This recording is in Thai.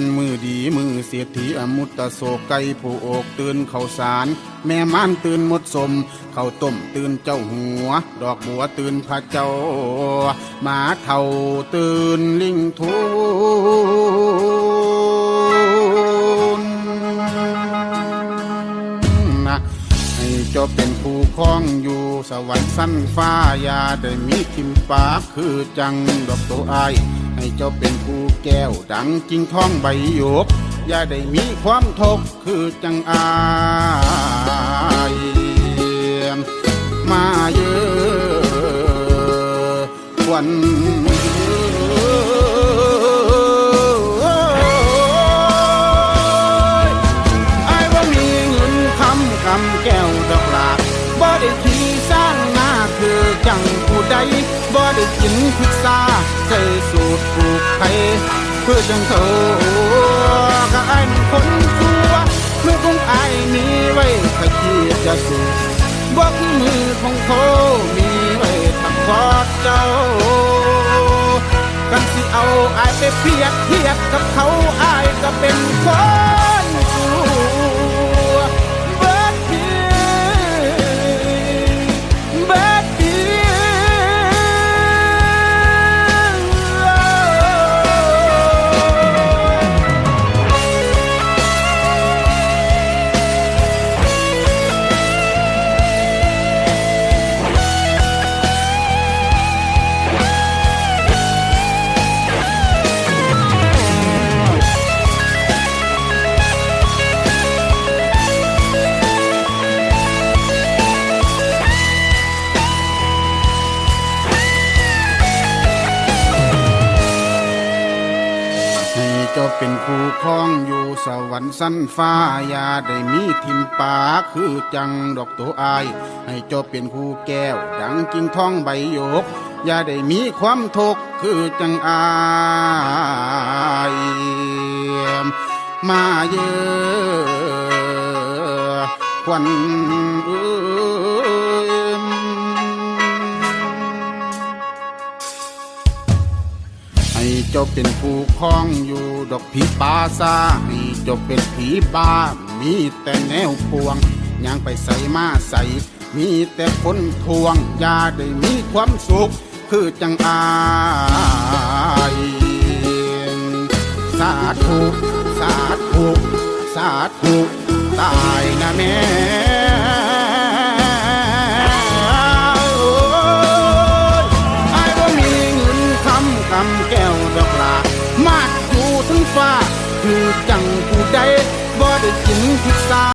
ษฐีมือเสียทีอมุตตะโศกไก่ผู้อกตื่นเขาสาร แม่ม่านตื่นหมดสม เขาต้มตื่นเจ้าหัว ดอกบัวตื่นพระเจ้าหมาเท่าตื่นลิงทูนนะให้เจ้าเป็นผู้ครองอยู่สวรรค์สั้นฟ้า ยาได้มีทิมปากคือจังดอกตัวอ ให้เจ้าเป็นผู้แก้วดังจริงท้องใบหยก อย่าได้มีความทกข์คือจังอายมาเยอะวันไอ้ว่มีเงินคำคำแก้วดอกลาบ่ได้ขี่สร้างหน้าคือจังผู้ใด บ่ได้กินพิซซ่าใส่สูตรผูกไทยเพื่อจังเขาก็ไอ้มันคนชัวเมื่อคงไอ้ายมีไว้ขยี้จะสูบบอกมือของเขามีไว้ทำกอดเจ้ากันสิเอาอายไปเพียบเทียบกับเขาอายก็เป็นคน เจ้าเป็นผู้ครองอยู่สวรรค์สั้นฟ้าอย่าได้มีทิมปาคือจังดอกตัวอาย ให้เจ้าเป็นผู้แก้ว ดังกิ่งทองใบหยกอย่าได้มีความทุกข์คือจังอายมาเยอะควันเอ้ย ให้เจ้าเป็นผู้ครองอยู่ดอกผีปาซาให้เจ้าเป็นผีบ้า มีแต่แนวพวงย่างไปใส่มาใส่มีแต่คนทวงอย่าได้มีความสุข คือจังอายสาธุ สาธุ สาธุ ตายนะแม่ วดอกลา มากอยู่ทั้งฟ้า คือจังผู้ใดบ่ได้กินพิซซ่า